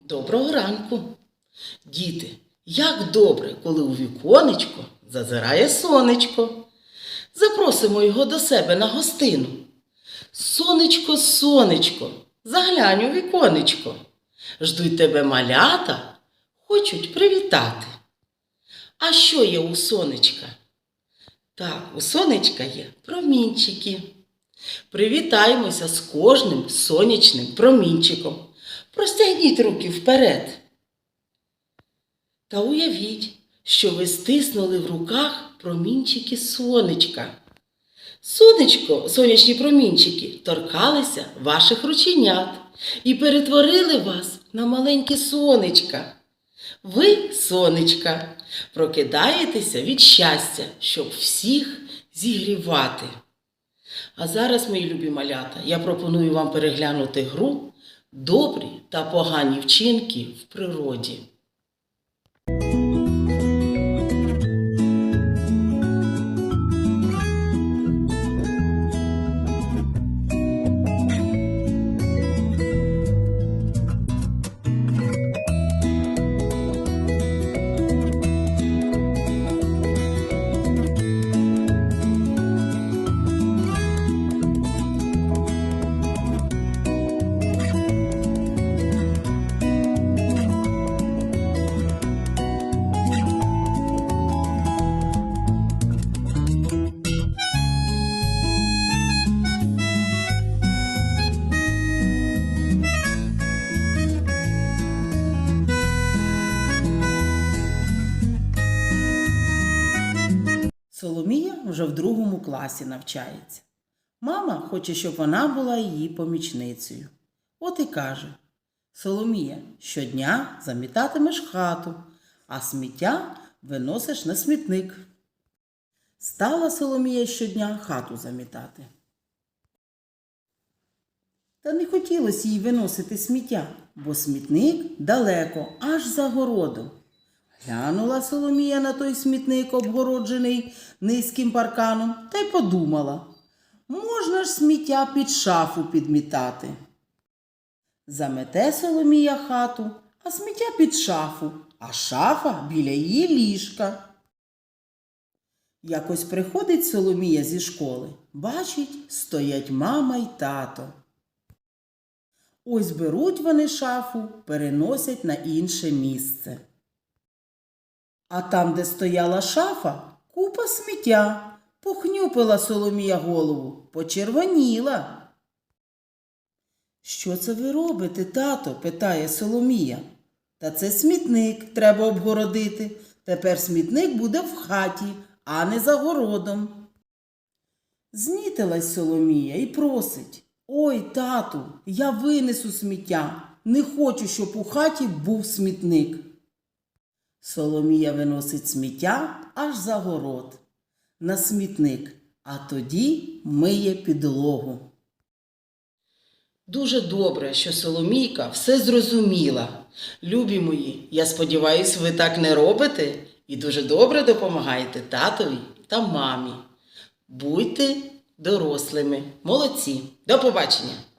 Доброго ранку. Діти, як добре, коли у віконечко зазирає сонечко. Запросимо його до себе на гостину. Сонечко, сонечко, заглянь у віконечко. Ждуть тебе малята, хочуть привітати. А що є у сонечка? Так, у сонечка є промінчики. Привітаємося з кожним сонячним промінчиком. Простягніть руки вперед. Та уявіть, що ви стиснули в руках промінчики сонечка. Сонечко, сонячні промінчики, торкалися ваших рученят і перетворили вас на маленькі сонечка. Ви, сонечка, прокидаєтеся від щастя, щоб всіх зігрівати. А зараз, мої любі малята, я пропоную вам переглянути гру Добрі та погані вчинки в природі. Соломія вже в другому класі навчається. Мама хоче, щоб вона була її помічницею. От і каже: Соломія, щодня замітатимеш хату, а сміття виносиш на смітник. Стала Соломія щодня хату замітати. Та не хотілося їй виносити сміття, бо смітник далеко, аж за городом. Глянула Соломія на той смітник, обгороджений низьким парканом, та й подумала, можна ж сміття під шафу підмітати. Замете Соломія хату, а сміття під шафу, а шафа біля її ліжка. Якось приходить Соломія зі школи, бачить, стоять мама й тато. Ось беруть вони шафу, переносять на інше місце. А там, де стояла шафа, купа сміття. Похнюпила Соломія голову, почервоніла. Що це ви робите, тато? питає Соломія. Та це смітник треба обгородити. Тепер смітник буде в хаті, а не за городом. Знітилась Соломія і просить. Ой, тату, я винесу сміття. Не хочу, щоб у хаті був смітник. Соломія виносить сміття аж за город, на смітник, а тоді миє підлогу. Дуже добре, що Соломійка все зрозуміла. Любі мої, я сподіваюся, ви так не робите і дуже добре допомагаєте татові та мамі. Будьте дорослими. Молодці. До побачення!